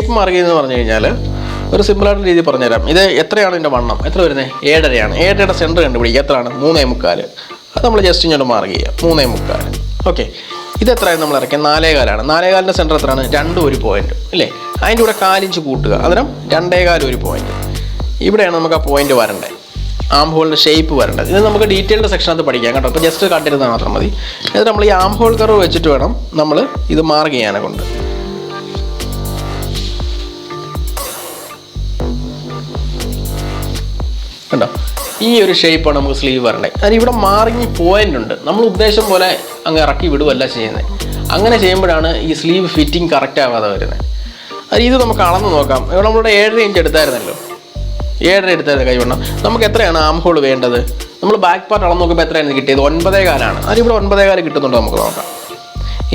Shape Margi എന്ന് പറഞ്ഞു കഴിഞ്ഞാൽ ഒരു സിമ്പിളായിട്ടുള്ള രീതി പറഞ്ഞുതരാം. ഇത് എത്രയാണ് ഇതിന്റെ വണ്ണം? എത്ര വരുന്നത് ഏഴരയാണ്. ഏഴരയുടെ സെന്റർ കണ്ടുപിടിക്കുക. എത്രയാണ്? മൂന്നേ മുക്കാൽ അത് നമ്മൾ ജസ്റ്റ് ഇങ്ങോട്ട് മാർക്ക് ചെയ്യുക. മൂന്നേ മുക്കാൽ ഓക്കെ ഇത് എത്രയാണ് നമ്മൾ ഇറക്കിയത് നാലേകാലാണ് നാലേകാലിന്റെ സെന്റർ എത്രയാണ്? രണ്ടും ഒരു പോയിന്റ് അല്ലേ അതിന്റെ കൂടെ കാലിഞ്ച് കൂട്ടുക. അന്നേരം രണ്ടേകാൽ ഒരു പോയിന്റ് ഇവിടെയാണ് നമുക്ക് ആ പോയിന്റ് വരേണ്ടത് ആം ഹോളിന്റെ ഷേപ്പ് വരേണ്ടത്. ഇത് നമുക്ക് ഡീറ്റെയിൽഡ് സെക്ഷനകത്ത് പഠിക്കാം കേട്ടോ. അപ്പോൾ ജസ്റ്റ് കണ്ടിരുന്നാൽ മാത്രം മതി. എന്നിട്ട് നമ്മൾ ഈ ആം ഹോൾ കർവ് വെച്ചിട്ട് വേണം നമ്മൾ ഇത് മാർക്ക് ചെയ്യാനെ കൊണ്ട് കണ്ടോ? ഈ ഒരു ഷേപ്പാണ് നമുക്ക് സ്ലീവ് വരേണ്ടത് അത് ഇവിടെ മാറിഞ്ഞ് പോയിന്റ് ഉണ്ട്. നമ്മൾ ഉദ്ദേശം പോലെ അങ്ങ് ഇറക്കി വിടുവല്ല ചെയ്യുന്നത് അങ്ങനെ ചെയ്യുമ്പോഴാണ് ഈ സ്ലീവ് ഫിറ്റിംഗ് കറക്റ്റ് ആവാതെ വരുന്നത് അത് ഇത് നമുക്ക് അളന്ന് നോക്കാം. ഇവിടെ നമ്മളുടെ ഏഴര ഇഞ്ച് എടുത്തായിരുന്നല്ലോ. ഏഴര എടുത്തായിരുന്നു കൈവണ്ണം നമുക്ക് എത്രയാണ് ആം ഹോൾ വേണ്ടത്? നമ്മൾ ബാക്ക് പാർട്ട് അളന്ന് നോക്കുമ്പോൾ എത്രയാണ് കിട്ടിയത്? ഒൻപതേ കാലാണ് അത് ഇവിടെ ഒൻപതേ കാൽ കിട്ടുന്നുണ്ടോ നമുക്ക് നോക്കാം.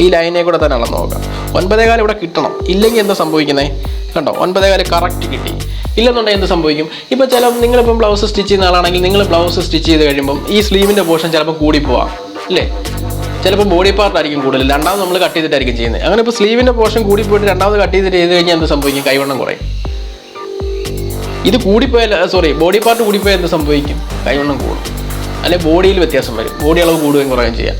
ഈ ലൈനെ കൂടെ തന്നെ അളന്ന് നോക്കാം. ഒൻപതേ കാലം ഇവിടെ കിട്ടണം. ഇല്ലെങ്കിൽ എന്താ സംഭവിക്കുന്നത് കണ്ടോ? ഒൻപതേ കാലം കറക്റ്റ് കിട്ടി. ഇല്ലെന്നുണ്ടെങ്കിൽ എന്ത് സംഭവിക്കും? ഇപ്പോൾ ചില നിങ്ങളിപ്പം ബ്ലൗസ് സ്റ്റിച്ച് ചെയ്യുന്ന ആളാണെങ്കിൽ നിങ്ങൾ ബ്ലൗസ് സ്റ്റിച്ച് ചെയ്ത് കഴിയുമ്പം ഈ സ്ലീവിന്റെ പോർഷൻ ചിലപ്പോൾ കൂടിപ്പോവാം അല്ലേ ചിലപ്പോൾ ബോഡി പാർട്ട് ആയിരിക്കും കൂടുതൽ. രണ്ടാമത് നമ്മൾ കട്ട് ചെയ്തിട്ടായിരിക്കും ചെയ്യുന്നത്. അങ്ങനെ ഇപ്പോൾ സ്ലീവിന്റെ പോർഷൻ കൂടി പോയിട്ട് രണ്ടാമത് കട്ട് ചെയ്തിട്ട് ചെയ്ത് കഴിഞ്ഞാൽ എന്ത് സംഭവിക്കും? കൈവണ്ണം കുറയും. ഇത് കൂടിപ്പോയാൽ സോറി ബോഡി പാർട്ട് കൂടിപ്പോയാൽ എന്ത് സംഭവിക്കും? കൈവണ്ണം കൂടും. അല്ലെ ബോഡിയിൽ വ്യത്യാസം വരും. ബോഡി അളവ് കൂടുകയും കുറയുകയും ചെയ്യാം.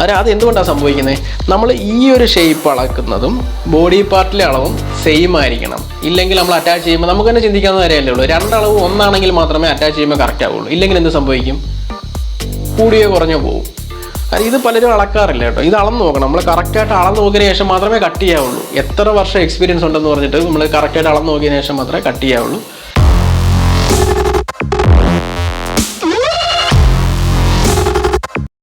അതെ അത് എന്തുകൊണ്ടാണ് സംഭവിക്കുന്നത്? നമ്മൾ ഈ ഒരു ഷേപ്പ് അളക്കുന്നതും ബോഡി പാർട്ടിലെ അളവും സെയിം ആയിരിക്കണം. ഇല്ലെങ്കിൽ നമ്മൾ അറ്റാച്ച് ചെയ്യുമ്പോൾ നമുക്ക് തന്നെ ചിന്തിക്കാവുന്ന കാര്യമല്ലേ ഉള്ളൂ. രണ്ടളവ് ഒന്നാണെങ്കിൽ മാത്രമേ അറ്റാച്ച് ചെയ്യുമ്പോൾ കറക്റ്റ് ആവുള്ളൂ. ഇല്ലെങ്കിൽ എന്ത് സംഭവിക്കും? കൂടിയോ കുറഞ്ഞോ പോകും കാരണം ഇത് പലരും അളക്കാറില്ല കേട്ടോ. ഇത് അളന്ന് നോക്കണം. നമ്മൾ കറക്റ്റായിട്ട് അളന്ന് നോക്കിയതിന് ശേഷം മാത്രമേ കട്ട് ചെയ്യാവുള്ളൂ. എത്ര വർഷം എക്സ്പീരിയൻസ് ഉണ്ടെന്ന് പറഞ്ഞിട്ട് നമ്മൾ കറക്റ്റായിട്ട് അളന്ന് നോക്കിയതിന് ശേഷം മാത്രമേ കട്ട് ചെയ്യാവുള്ളൂ.